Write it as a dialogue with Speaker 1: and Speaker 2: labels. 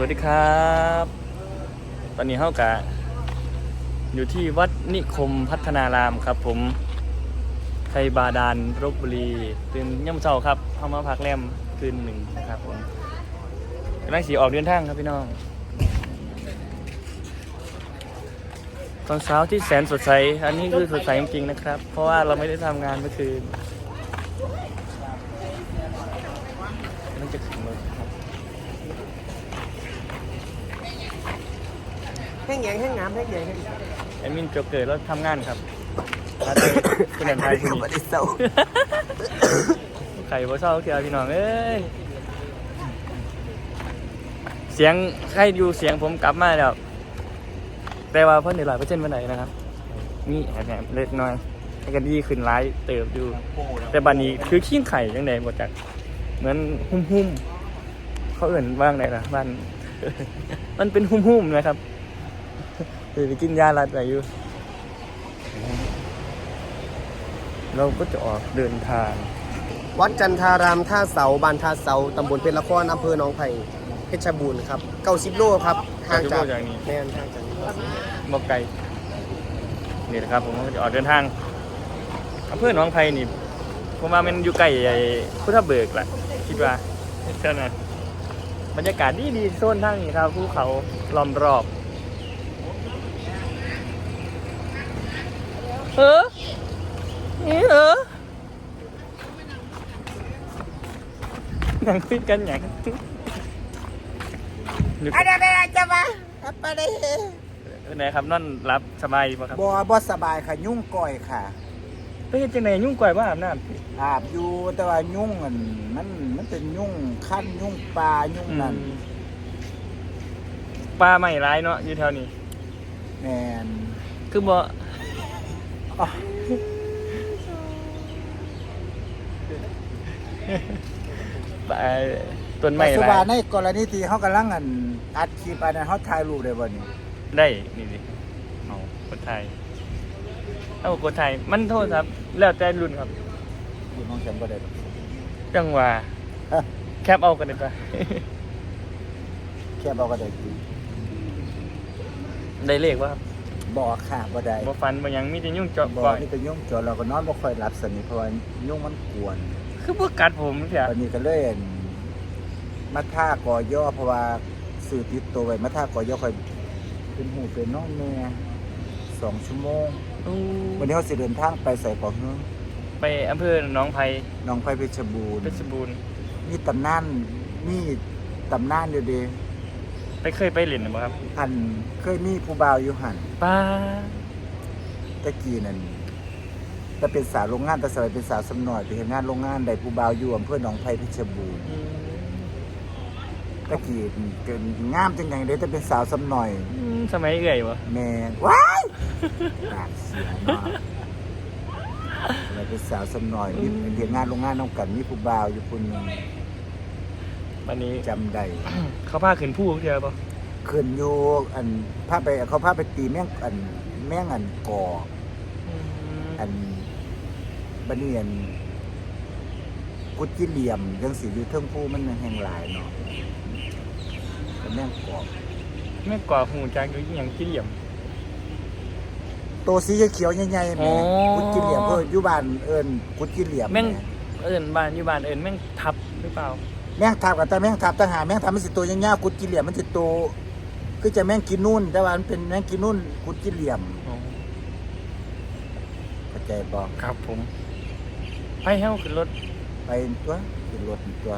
Speaker 1: วัสดีครับ ตอนนี้เฮากะอยู่ที่วัดนิคมพัฒนารามครับ ผมไทยบาดาลรบบุรีตื่นย่ำเช้าครับเข้ามาพักแรมคืนหนึ่งนะครับผมกำลังสีออกเดินทางครับพี่น้อง ตอนเช้าที่แสนสดใส อันนี้คือสดใสจริงๆนะครับ เพราะว่าเราไม่ได้ทำงานเมื่อคืนมันจะถึงรถครับ
Speaker 2: แห้งแยงแห้งน้ำแห้งแยงแห้ง
Speaker 1: แอดมินโจกเกิดแล้วทำงานครับมาเจอคุณแอนไทยที่นี่
Speaker 2: บริสุทธิ์
Speaker 1: ไข่บ่เศร้าเทียวพี่น้องเอ้ย เสียงใครอยู่เสียงผมกลับมาแล้ว แต่ว่าเพิ่นในหลายเปอร์เซ็นต์วันไหนนะครับ นี่แอบๆเล็กน้อยให้กันดีขึ้นร้ายเติบอยู่ แต่บัดนี้คือขี้งไข่จังไดบ่จักเหมือนหุ่มๆเขาเอื่นว่างไดล่ะบ้านมันเป็นหุ่มๆนะครับ คือไปกินยาลัดอะไรอยู่เราก็จะออกเดินทาง
Speaker 2: วัดจันทารามท่าเสาบานท่าเสาตำบลเป็นละครอำเภอหนองไผ่เพชรบูรณ์ครับเก้าสิบโลครับห่างจาก
Speaker 1: เก้าสิบโลจากนี้
Speaker 2: แม่นห่างจากนี้
Speaker 1: บอกไกลนี่นะครับผมก็จะออกเดินทางอำเภอหนองไผ่นี่ผมว่ามันอยู่ใกล้ไอ้พุทธเบิกแหละคิดว่าเท่านั้นบรรยากาศดีดีๆโซนทางนี้ครับภูเขาล้อมรอบ เออนี่เออยังคุยกันอย่าง
Speaker 2: อะไรอะไรจะมาไปได้
Speaker 1: ไหนครับนอนรับสบายป่ะครับ
Speaker 3: บ่บ่สบายค่ะ ยุ่งก่อยค่ะ
Speaker 1: ไปเฮ็ดจังไดยุ่งกว่าบ้าอาบน้ำ
Speaker 3: อาบอยู่แต่ว่ายุ่งมันมันมันเป็นยุ่งขั้นยุ่งปลายุ่งนั่น
Speaker 1: ปลาใหม่ร้ายเนาะอยู่แถวนี้
Speaker 3: แมน
Speaker 1: คือบ่
Speaker 3: อ๋อ
Speaker 1: ปลา ต้นไม้
Speaker 3: แต่สุ
Speaker 1: ร้า
Speaker 3: บายในกรณีที่เขากำลังอันอัดคลิปอันนั้นเขาถ่ายรูปได้บ่นี่
Speaker 1: ได้นี่ดิเอากดไทยเอากดไทยมันโทษครับ แล้วแต่รุ่นครับ
Speaker 3: อยู่น้องฉันบ่ได้
Speaker 1: จังหว่า
Speaker 3: ฮะ
Speaker 1: แคปเอากันดีกว่า
Speaker 3: แค่บอกก็ได้คือ
Speaker 1: ได้เลขว่าครับ
Speaker 3: บ่ค่ะบ่ได้
Speaker 1: บ่ฟันบ่หยังมีแต่ยุ่งเจาะ
Speaker 3: บ่
Speaker 1: ก่อย
Speaker 3: นี่เป็นยุ่งจอเราก็นอนบ่ค่อยหลับสนิทเพราะว่ายุ่งมันกวน
Speaker 1: คือบ่กัดผมเสีย
Speaker 3: ตอนนี้ก็เลยอั่นมาท่ากอย่อเพราะว่าสื่อติดตัวไว้มาท่ากอย่อค่อยเป็นหูเป็นน้องแม่สองชั่วโมง
Speaker 1: อู้
Speaker 3: วันนี้เขาสิเดินทางไปใส่ของเฮือง
Speaker 1: ไปอำเภอหนองไผ่
Speaker 3: หน้องไฟเพชรบูรณ์
Speaker 1: เพชรบูรณ์
Speaker 3: มีตำนานมีตำนานอยู่เดี
Speaker 1: ไปเคยไปเล่นบ่ครับ
Speaker 3: อันเคยมีผู้บ่าวอยู่หัน
Speaker 1: ป้า
Speaker 3: ตะกี้นั่นแต่เป็นสาวโรงงานแต่สมัยเป็นสาวสำน่อยไปเห็นงานโรงงานได้ผู้บ่าวอยู่อำเภอหนองไผ่เพชรบูรณ์
Speaker 1: อืม
Speaker 3: ตะกี้เกินงามจังไงเลยแต่เป็นสาวสำหน่อย
Speaker 1: อืมสมัยเอื่อยบ่
Speaker 3: แม่ว้ายปากเสียเนาะแล้วเป็นสาวสำหน่อยมีเห็นงานโรงงานน้องกันมีผู้บ่าวอยู่คนหนึง
Speaker 1: วันนี้
Speaker 3: จำได้
Speaker 1: เขาพาขึ้นผู้เทียวป่ะ
Speaker 3: ขึ้นอยู่อันพาไปเขาพาไปตีแม่งอันแม่งอันกออันบันเนียนกุดจิเหลี่ยมยังสีอยู่เทิงผู้มันแห่งหลายเนาะเป็นแม่งกอก
Speaker 1: แม่กว่าหูจังอยู่อหย่างที่เหลี่ยม
Speaker 3: โตสีเขียวๆใหญ่ๆ
Speaker 1: อ๋
Speaker 3: แม่
Speaker 1: อ
Speaker 3: กุดจิเหลี่ยมเพิ่นอยู่บ้านเอิ้นกุดจิเหลี่ยม
Speaker 1: แม่ง
Speaker 3: แม่
Speaker 1: เอิญบ้านอยู่บ้านเอิญแม่งทับหรือเปล่า
Speaker 3: แม่งทับกับแต่แม่งทับต่างหากแม่งทับมันสิโตยาวๆกุดกิเหลี่ยมมันสิโตคือจะแม่งกินนู่น แต่ว่ามันเป็นแม่งกินนู่นกุดกิเหลี่ยม
Speaker 1: อ๋อ
Speaker 3: เข้าใจบอก
Speaker 1: ครับผม ไปเฮ้าขึ้นรถ
Speaker 3: ไปตัวขึ้นรถตัว